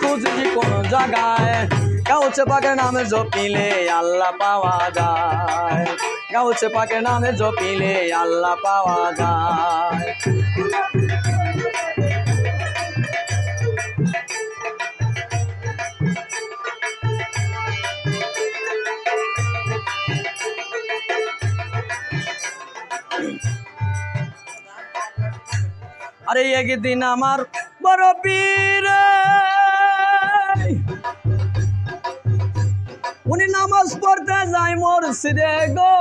খুঁজি কোন জায়গায়। গাউছে পাকের নামে জপিলে আল্লাহ পাওয়া যায়। গাউছে পাকের নামে জপিলে আল্লাহ পাওয়া যায়। আরে একদিন আমার বড় পীর নামাজ পড়তে যায় মসজিদে গো।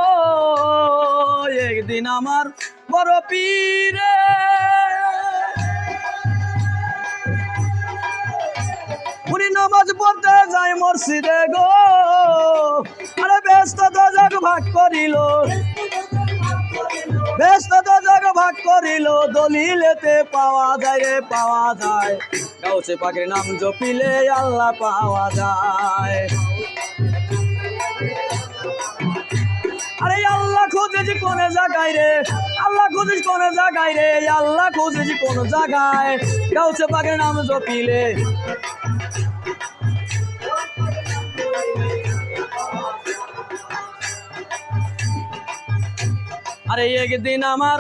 একদিন আমার বড় পীর। উনি নামাজ পড়তে যায় মসজিদে গো। আরে ব্যস্ত তো যাক ভাগ করিল। ব্যস্ত তো জাগ ভাগ করিল। দলিলেতে পাওয়া যায় রে, পাওয়া যায়। গাউছে পাখির নাম জপিলে আল্লাহ পাওয়া যায়। খুঁজেছি কোন জায়গায় রে? আল্লাহ খুঁজিস কোন জায়গায় রে? আল্লাহ খুঁজেছি কোন জায়গায়? গাউছে পাখির নাম জপিলে। আরে একদিন আমার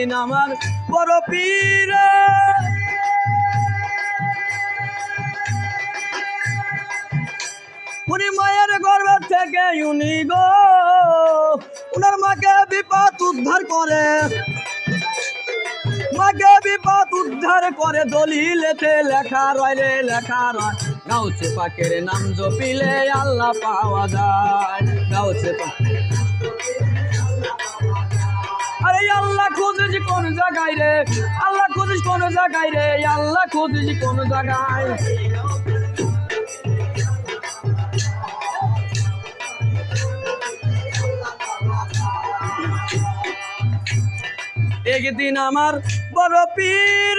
একদিন আমার বড় পীর। উনি মায়ের গর্ভ থেকে উনি গো, উনার মাকে বিপদ উদ্ধার করে। মাকে বিপদ উদ্ধার করে দলিলেতে লেখা রয় লেখা রয়। গাউছে পাকের নাম জপিলে আল্লাহ পাওয়া যায়। গাউছে পা- আরে আল্লাহ রে আল্লাহ খুঁজিস কোন জায়গায় রে, আল্লাহ খুঁজিস কোন জায়গায়। একদিন আমার বড় পীর,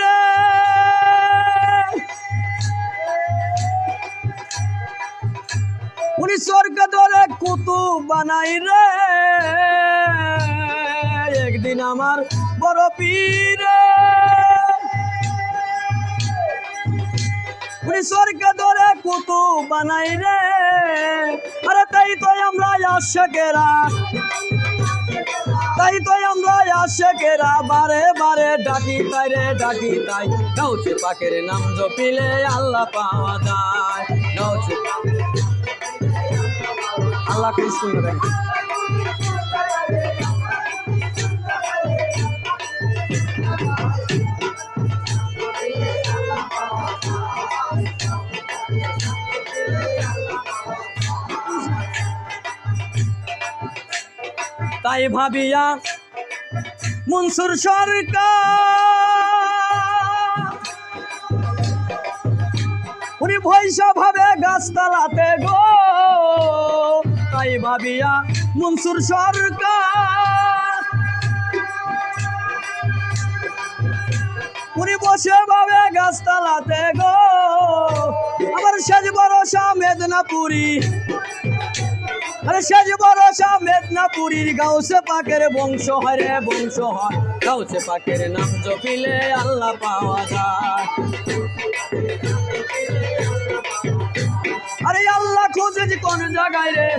উনি স্বর্গ ধরে কুতু বানাই রে। একদিন আমার বড় পীর। উনি স্বর্গ ধরে বানাই রে। আরে তাই তো আমরা তাই তো আমরা বারে বারে ডাকি তাই রে, ডাকি তাই। নাম জপিলে আল্লাহ পাওয়া যায়। গাউছে আল্লাহ কৃষ্ণ তাই ভাবিয়া মনসুর সরকার। উনি ভৈসা ভাবে গাছতলাতে গো। তাই ভাবিয়া মনসুর সরকার। উনি বসে ভাবে গাছতলাতে গো। আমার শেষ ভরসা মেদিনীপুরি। আরে শেষ ভরসা মেদিনীপুরীর গাউসে পাকের বংশ হয় রে, বংশ হয়। গাউসে পাকের নাম জপিলে আল্লাহ পাওয়া যায়। আরে আল্লাহ খুঁজে কোন জায়গায় রে?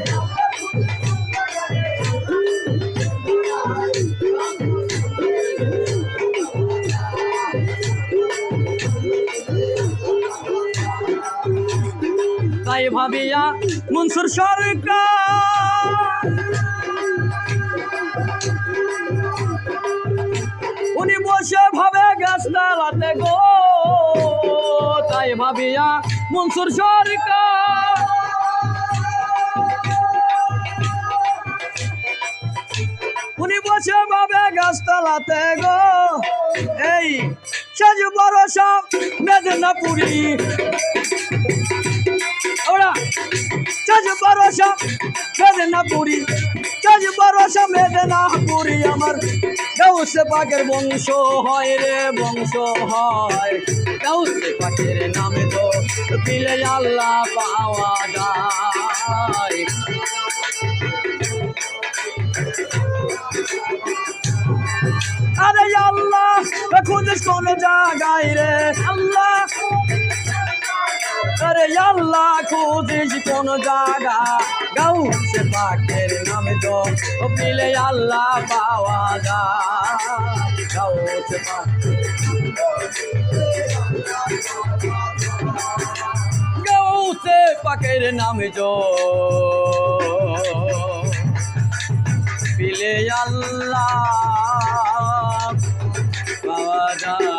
ভাবিয়া মনসুর সরকার। উনি বসে ভাবে গাছ ডালাতে গো, তাই ভাবিয়া মনসুর সরকার। উনি বসে ভাবে গাছ ডালাতে গো, এই সেজ ভরসা মেদিনীপুরি ওরা। শেষ ভরসা মেদিনীপুরি শেষ ভরসা মেদিনীপুরি আমার গাউসে পাকের বংশ হয় রে, বংশ হয়। গাউসে পাকের নামে তো দিলে আল্লাহ পাওয়া যায়। আরে আল্লাহ খুঁজিস কোন জায়গায় রে? আল্লাহ আরে আল্লাহ, খুঁজিস কোন জায়গা? গাউ সে পাকের নামে তো পিলে আল্লাহ পাওয়া যায়। গাউ সে গাউ সে পাকের নামে জো পিলে আল্লাহ পাওয়া যায়।